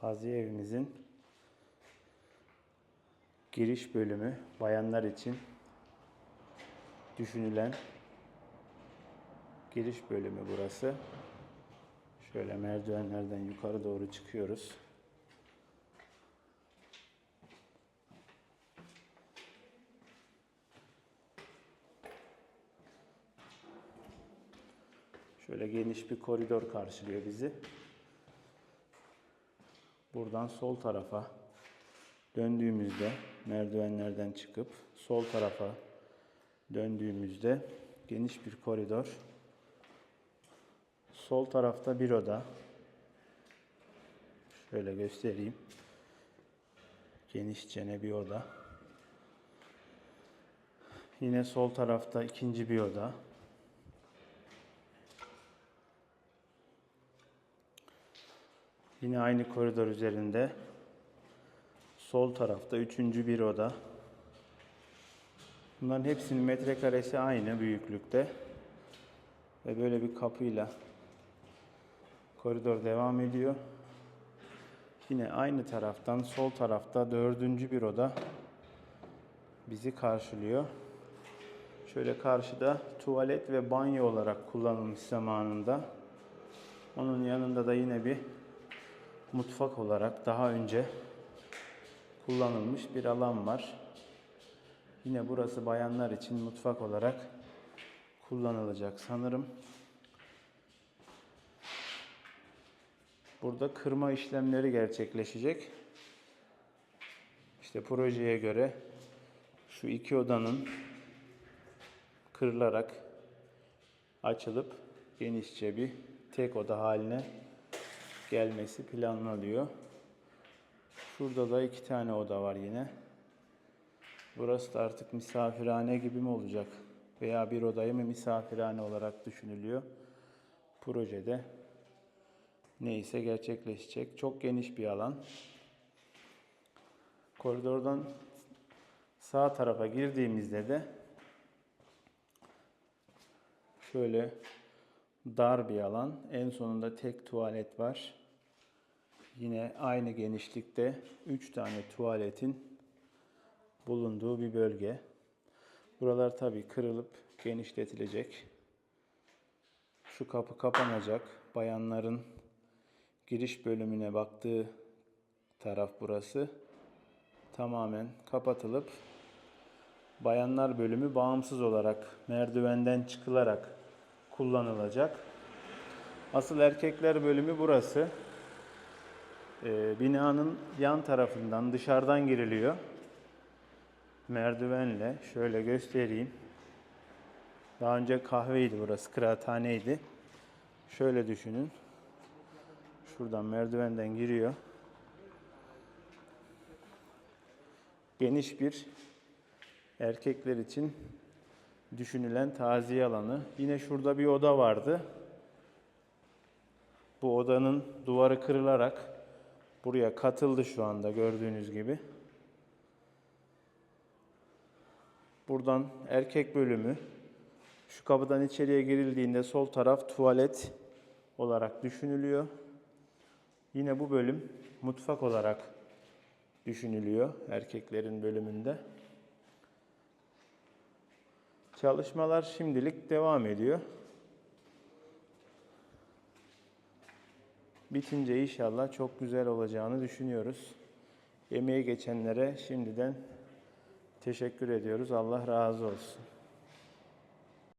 Taziye evimizin giriş bölümü bayanlar için düşünülen giriş bölümü burası. Şöyle merdivenlerden yukarı doğru çıkıyoruz. Şöyle geniş bir koridor karşılıyor bizi. Buradan sol tarafa döndüğümüzde merdivenlerden çıkıp sol tarafa döndüğümüzde geniş bir koridor. Sol tarafta bir oda. Şöyle göstereyim. Genişçene bir oda. Yine sol tarafta ikinci bir oda. Yine aynı koridor üzerinde sol tarafta üçüncü bir oda. Bunların hepsinin metrekaresi aynı büyüklükte. Ve böyle bir kapıyla koridor devam ediyor. Yine aynı taraftan sol tarafta dördüncü bir oda bizi karşılıyor. Şöyle karşıda tuvalet ve banyo olarak kullanılmış zamanında. Onun yanında da yine bir mutfak olarak daha önce kullanılmış bir alan var. Yine burası bayanlar için mutfak olarak kullanılacak sanırım. Burada kırma işlemleri gerçekleşecek. İşte projeye göre şu iki odanın kırılarak açılıp genişçe bir tek oda haline gelmesi planlanıyor. Şurada da iki tane oda var yine. Burası da artık misafirhane gibi mi olacak? Veya bir odayı mı misafirhane olarak düşünülüyor? Projede neyse gerçekleşecek. Çok geniş bir alan. Koridordan sağ tarafa girdiğimizde de şöyle dar bir alan. En sonunda tek tuvalet var. Yine aynı genişlikte 3 tane tuvaletin bulunduğu bir bölge. Buralar tabii kırılıp genişletilecek. Şu kapı kapanacak. Bayanların giriş bölümüne baktığı taraf burası. Tamamen kapatılıp bayanlar bölümü bağımsız olarak merdivenden çıkılarak kullanılacak. Asıl erkekler bölümü burası. Ee, binanın yan tarafından dışarıdan giriliyor. Merdivenle şöyle göstereyim. Daha önce kahveydi burası, kıraathaneydi. Şöyle düşünün. Şuradan merdivenden giriyor. Geniş bir erkekler için düşünülen taziye alanı. Yine şurada bir oda vardı. Bu odanın duvarı kırılarak buraya katıldı şu anda gördüğünüz gibi. Buradan erkek bölümü şu kapıdan içeriye girildiğinde sol taraf tuvalet olarak düşünülüyor. Yine bu bölüm mutfak olarak düşünülüyor erkeklerin bölümünde. Çalışmalar şimdilik devam ediyor. Bitince inşallah çok güzel olacağını düşünüyoruz. Emeği geçenlere şimdiden teşekkür ediyoruz. Allah razı olsun.